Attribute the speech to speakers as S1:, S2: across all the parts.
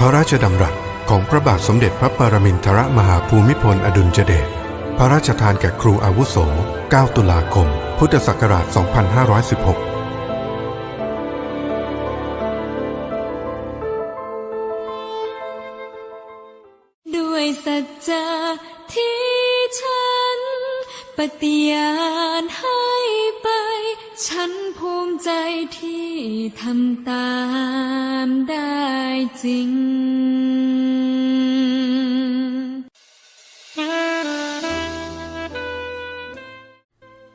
S1: พระราชดำรัสของพระบาทสมเด็จพระปรมินทรมหาภูมิพลอดุลยเดช พระราชทานแก่ครูอาวุโส 9 ตุลาคม พุทธศักราช 2516
S2: ด้วยสัจจะที่ฉันปฏิญาณให้ ฉันภูมิใจที่ทำตามได้จริง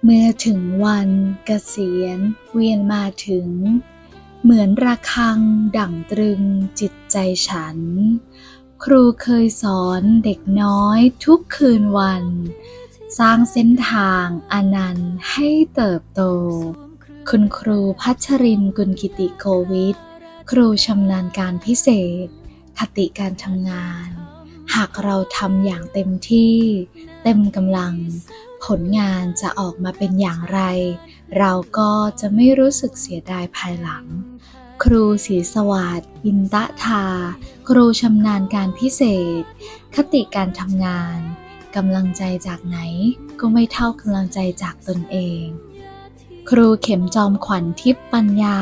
S3: เมื่อถึงวันเกษียณเวียนมาถึง เหมือนระฆังดั่งตรึงจิตใจฉัน ครูเคยสอนเด็กน้อยทุกคืนวันสร้างเส้นทางอนันต์ให้เติบโต คุณครูพัชรินกุลกิติโกวิทครูชำนาญการพิเศษ คติการทำงาน หากเราทำอย่างเต็มที่ เต็มกำลัง ผลงานจะออกมาเป็นอย่างไร เราก็จะไม่รู้สึกเสียดายภายหลัง ครูศรีสวัสดิ์อินตะทา ครูชำนาญการพิเศษ คติการทำงานกำลังใจจากไหนก็ไม่เท่ากำลังใจจากตนเอง ครูเข็มจอมขวัญทิพย์ปัญญา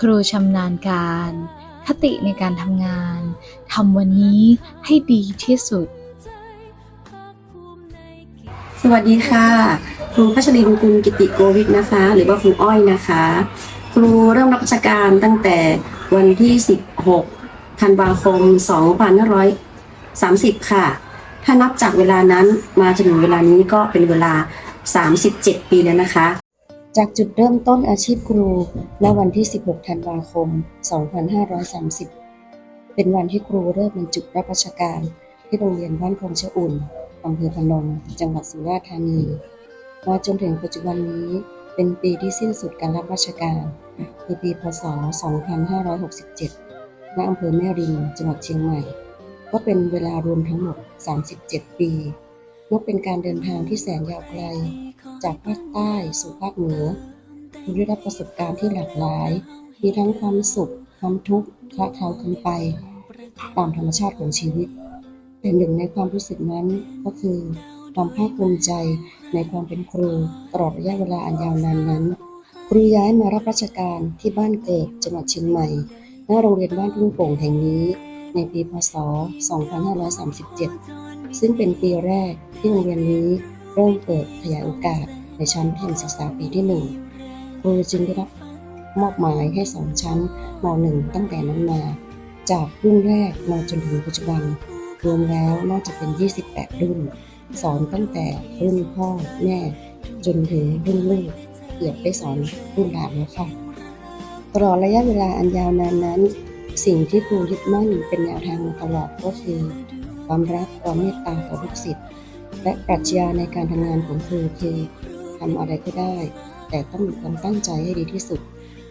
S3: ครูชำนาญการ คติในการทำงานทำวันนี้ให้ดีที่สุด
S4: สวัสดีค่ะ ครูพัชรินกุลกิติโกวิทนะคะ หรือว่าครูอ้อยนะคะ ครูเริ่มรับราชการตั้งแต่วันที่ 16 ธันวาคม 2530 ค่ะ ถ้านับจากเวลานั้นมาจนถึงเวลานี้ก็เป็นเวลา 37 ปีแล้วนะคะ จากจุดเริ่มต้นอาชีพครูณวันที่ 16 ธันวาคม 2530 เป็นวันที่ครูเริ่มบรรจุรับราชการที่โรงเรียนบ้านคงชะอุ่นอำเภอพนม จังหวัดสุราษฎร์ธานี มาจนถึงปัจจุบันนี้เป็นปีที่สิ้นสุดการรับราชการ คือปีพศ 2567 ณ อำเภอแม่ริม จังหวัดเชียงใหม่ ก็เป็นเวลารวมทั้งหมด 37 ปี นับเป็นการเดินทางที่แสนยาวไกล จากภาคใต้สู่ภาคเหนือคุณได้รับประสบการณ์ที่หลากหลาย มีทั้งความสุข ความทุกข์คละเคล้ากันไป ตามธรรมชาติของชีวิต แต่หนึ่งในความรู้สึกนั้นก็คือความภาคภูมิใจในความเป็นครูตลอดระยะเวลาอันยาวนานนั้น ครูย้ายมารับราชการที่บ้านเกิดจังหวัดเชียงใหม่หน้าโรงเรียนบ้านทุ่งโป่งแห่งนี้ ในปีพศ 2537 ซึ่งเป็นปีแรกที่โรงเรียนนี้เริ่มเปิดขยายโอกาสในชั้นมัธยมศึกษาปีที่หนึ่งครูจึงได้รับมอบหมายให้สอนชั้นม .1 ตั้งแต่นั้นมา จากรุ่นแรกมาจนถึงปัจจุบันรวมแล้วน่าจะเป็น 28 รุ่น สอนตั้งแต่รุ่นพ่อแม่ จนถึงรุ่นลูกเกือบได้สอนรุ่นหลานแล้วค่ะ ตลอดระยะเวลาอันยาวนานนั้น สิ่งที่ครูยึดมั่นเป็นแนวทางตลอดก็คือ ความรักความเมตตาต่อลูกศิษย์และปรัชญาในการทำงานของครูคือทำอะไรก็ได้ แต่ต้องมีความตั้งใจให้ดีที่สุด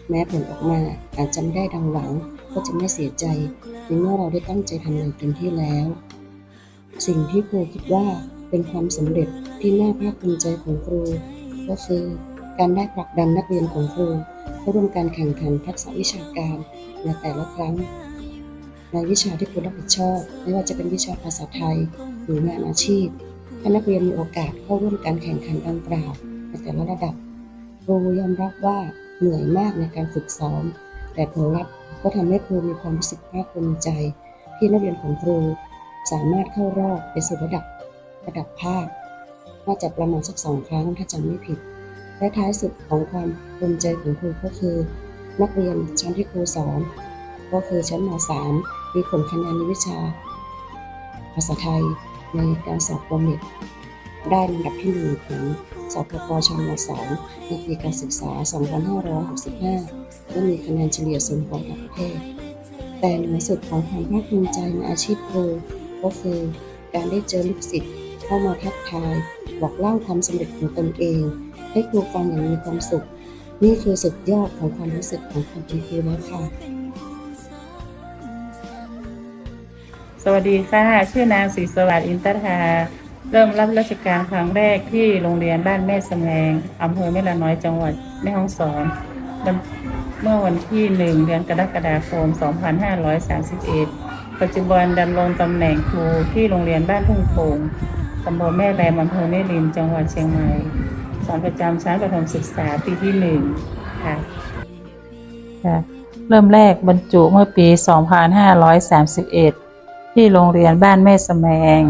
S4: แม้ผลออกมาอาจจะไม่ได้ดังหวัง ก็จะไม่เสียใจในเมื่อเราได้ตั้งใจทำงานเต็มที่แล้ว สิ่งที่ครูคิดว่าเป็นความสำเร็จที่น่าภาคภูมิใจของครู ก็คือการได้ผลักดันนักเรียนของครูเข้าร่วมการแข่งขันทักษะวิชาการในแต่ละครั้ง ในวิชาที่ครูรับผิดชอบ ไม่ว่าจะเป็นวิชาภาษาไทย หรืองานอาชีพถ้นักเรียนมีโอกาสเข้าร่วมการแข่งขันดังกล่าวในแต่ละระดับครูยอมรับว่าเหนื่อยมากในการฝึกซ้อม แต่ผลลัพธ์ก็ทำให้ครูมีความรู้สึกภาคภูมิใจ ที่นักเรียนของครูสามารถเข้ารอบไปสู่ระดับระดับภาคน่าจะประมาณสักสองครั้งถ้าจำไม่ผิด และท้ายสุดของความภูมิใจของครูก็คือ นักเรียนชั้นที่ครูสอนก็คือชั้นม .3 มีผลคะแนนในวิชา ภาษาไทยในการสอบโปรเมตได้ลำดับที่หนึ่งของสพปชม .2 ในปีการศึกษา 2565 และมีคะแนนเฉลี่ยสูงกว่าต่างประเทศ แต่เหนือสุดของความภาคภูมิใจในอาชีพครูก็คือการได้เจอลูกศิษย์เข้ามาทักทาย บอกเล่าความสำเร็จของตนเอง ให้ครูฟังอย่างมีความสุข นี่คือสุดยอดของความรู้สึกของความเป็นครูแล้วค่ะ
S5: วัสดีค่ะ ชื่อนางศรีสวัสดิ์อินตทาเริ่มรับราชการครั้งแรกที่โรงเรียนบ้านแม่สแมงอำเภอแม่ละน้อยจังหวัดแม่ฮ่องสอน เมื่อวันที่หนึ่งเดือนกรกฎาคม 2531 ปัจจุบันดำรงตำแหน่งครูที่โรงเรียนบ้านทุ่งโป่งตำบลแม่แรมอำเภอแม่ริมจังหวัดเชียงใหม่สอนประจำชั้นประถมศึกษาปีที่หนึ่งค่ะค่ะเริ่มแรกบรรจุเมื่อปี 2531 ที่โรงเรียนบ้านแม่สแมง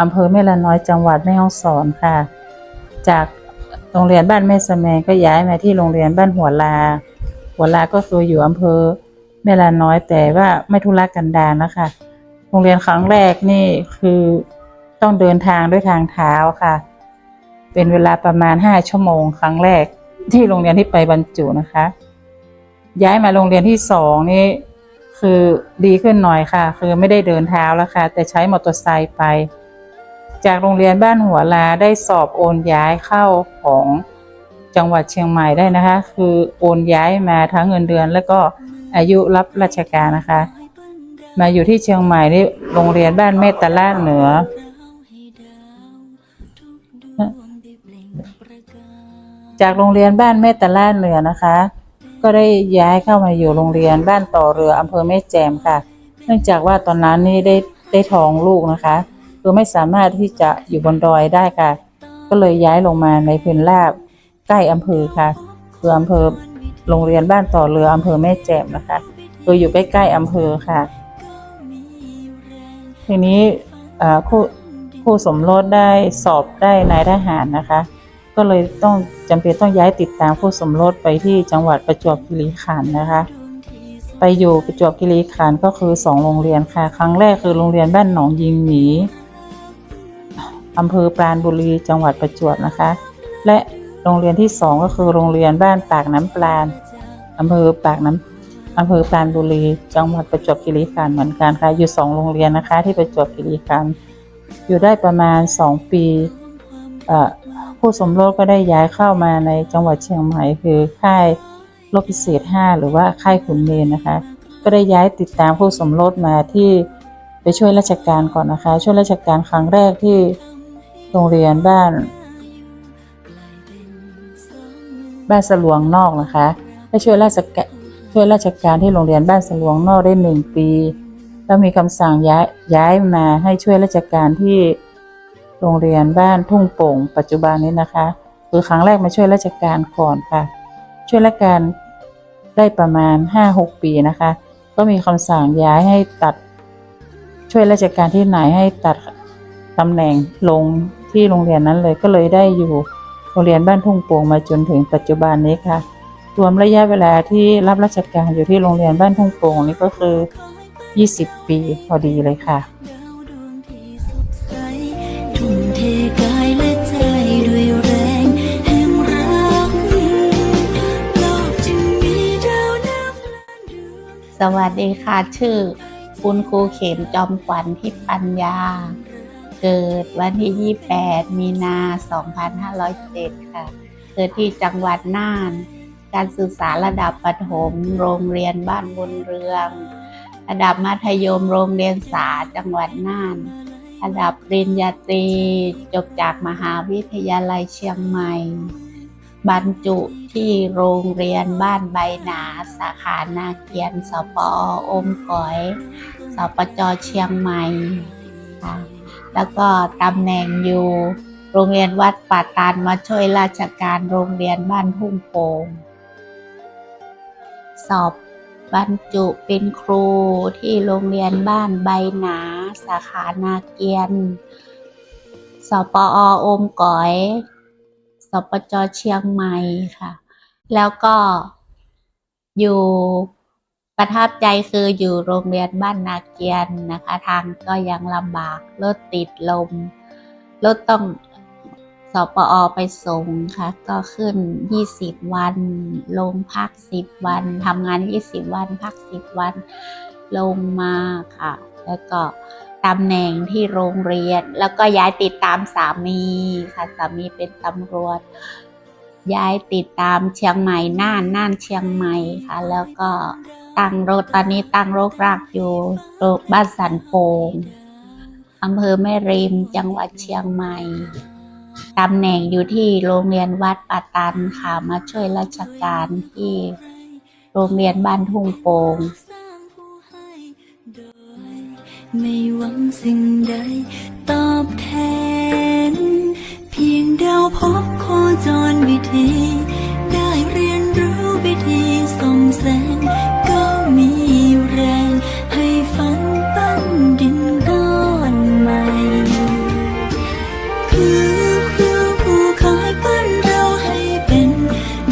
S5: อำเภอแม่ละน้อยจังหวัดแม่ฮ่องสอนค่ะ จากโรงเรียนบ้านแม่สแมงก็ย้ายมาที่โรงเรียนบ้านหัวลา หัวลาก็คืออยู่อำเภอแม่ละน้อยแต่ว่าไม่ทุรกันดารนะคะ โรงเรียนครั้งแรกนี่คือต้องเดินทางด้วยทางเท้าค่ะ เป็นเวลาประมาณ5ชั่วโมง ครั้งแรกที่โรงเรียนที่ไปบรรจุนะคะ ย้ายมาโรงเรียนที่สองนี่ คือดีขึ้นหน่อยค่ะ คือไม่ได้เดินเท้าแล้วค่ะ แต่ใช้มอเตอร์ไซค์ไป จากโรงเรียนบ้านหัวลาได้สอบโอนย้ายเข้าของจังหวัดเชียงใหม่ได้นะคะ คือโอนย้ายมาทั้งเงินเดือน แล้วก็อายุรับราชการนะคะ มาอยู่ที่เชียงใหม่นี่โรงเรียนบ้านแม่ตะล่าเหนือจากโรงเรียนบ้านแม่ตะล่าเหนือนะคะ ก็ได้ย้ายเข้ามาอยู่โรงเรียนบ้านต่อเรืออำเภอแม่แจ่มค่ะ เนื่องจากว่าตอนนั้นนี่ได้ได้ท้องลูกนะคะ คือไม่สามารถที่จะอยู่บนดอยได้ค่ะ ก็เลยย้ายลงมาในพื้นราบใกล้อำเภอค่ะคืออำเภอโรงเรียนบ้านต่อเรืออำเภอแม่แจ่มนะคะคืออยู่ใกล้ๆอำเภอค่ะ ทีนี้คู่คู่สมรสได้สอบได้นายทหารนะคะ ก็เลยต้องจำเป็นต้องย้ายติดตามคู่สมรสไปที่จังหวัดประจวบคีรีขันธ์นะคะ ไปอยู่ประจวบคีรีขันธ์ก็คือสองโรงเรียนค่ะ ครั้งแรกคือโรงเรียนบ้านหนองยิงหมีอำเภอปราณบุรีจังหวัดประจวบนะคะ และโรงเรียนที่สองก็คือโรงเรียนบ้านปากน้ำปราณอำเภอปากน้ำอำเภอปราณบุรี จังหวัดประจวบคีรีขันธ์เหมือนกันค่ะ อยู่สองโรงเรียนนะคะ ที่ประจวบคีรีขันธ์อยู่ได้ประมาณสองปีเอ่อ ผู้สมรสก็ได้ย้ายเข้ามาในจังหวัดเชียงใหม่คือค่ายรบพิเศษ 5 หรือว่าค่ายขุนเนนนะคะ ก็ได้ย้ายติดตามผู้สมรสมาที่ไปช่วยราชการก่อนนะคะ ช่วยราชการครั้งแรกที่โรงเรียนบ้าน บ้านสลวงนอกนะคะได้ช่วยราชการช่วยราชการที่โรงเรียนบ้านสลวงนอกได้หนึ่งปี แล้วมีคำสั่งย้ายย้ายมาให้ช่วยราชการที่ โรงเรียนบ้านทุ่งโป่ง ปัจจุบันนี้นะคะ คือครั้งแรกมาช่วยราชการก่อนค่ะ ช่วยราชการได้ประมาณ 5-6 ปีนะคะ ก็มีคำสั่งย้ายให้ตัด ช่วยราชการที่ไหนให้ตัดตำแหน่งลงที่โรงเรียนนั้นเลยก็เลยได้อยู่โรงเรียนบ้านทุ่งโป่งมาจนถึงปัจจุบันนี้ค่ะ รวมระยะเวลาที่รับราชการอยู่ที่โรงเรียนบ้านทุ่งโป่งนี่ก็คือ 20 ปีพอดีเลยค่ะ
S6: สวัสดีค่ะ ชื่อ คุณครูเข็มจอมขวัญทิพย์ปัญญา เกิดวันที่ 28 มีนา 2507 ค่ะ เกิดที่จังหวัดน่าน การศึกษาระดับประถม โรงเรียนบ้านบุญเรือง ระดับมัธยมโรงเรียนสาจังหวัดน่าน ระดับปริญญาตรีจบจากมหาวิทยาลัยเชียงใหม่ บรรจุที่โรงเรียนบ้านใบหนาสาขานาเกียนสปออมก๋อย สปจเชียงใหม่ค่ะแล้วก็ตำแหน่งอยู่โรงเรียนวัดป่าตานมาช่วยราชการโรงเรียนบ้านทุ่งโป่งสอบบรรจุเป็นครูที่โรงเรียนบ้านใบหนา สาขานาเกียน สปออมก๋อย สปจเชียงใหม่ค่ะ แล้วก็อยู่ประทับใจคืออยู่โรงเรียนบ้านนาเกียนนะคะ ทางก็ยังลำบากรถติดลมรถต้องสปอไปส่งค่ะ ก็ขึ้น 20 วัน ลงพัก 10 วันทำงาน 20 วัน พัก 10 วัน ลงมาค่ะ แล้วก็ ตำแหน่งที่โรงเรียน แล้วก็ย้ายติดตามสามีค่ะสามีเป็นตำรวจ ย้ายติดตามเชียงใหม่น่านน่านเชียงใหม่ค่ะ แล้วก็ตั้งรถตอนนี้ตั้งรกรากอยู่โรบ้านสันโป่งอำเภอแม่ริมจังหวัดเชียงใหม่ตำแหน่งอยู่ที่โรงเรียนวัดปาตันค่ะมาช่วยราชการที่โรงเรียนบ้านทุ่งโป่ง
S2: ไม่หวังสิ่งใด ตอบแทน เพียงเดาวพบโคจรวิธี ได้เรียนรู้วิธีส่องแสง ก็มีแรง ให้ฝันปั้นดินก้อนใหม่คือคือผู้คอยปั้นเราให้เป็น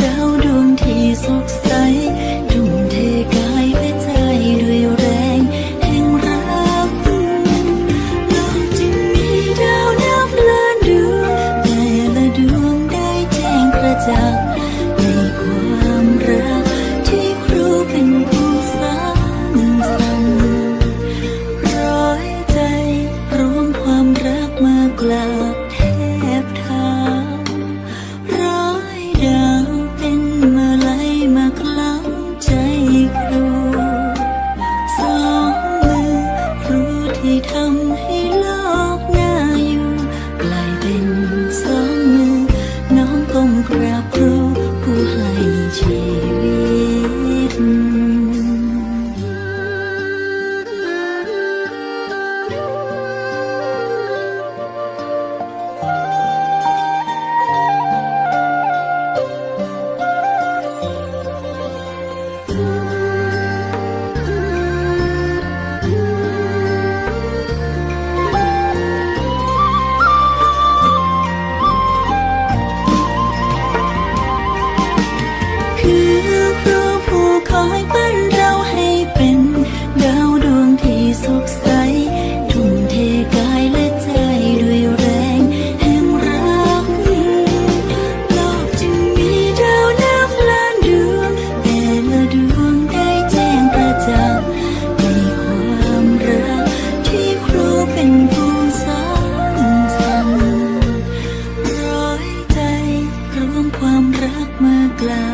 S2: ดาวดวงที่สดใส ความรักเมื่อกลาว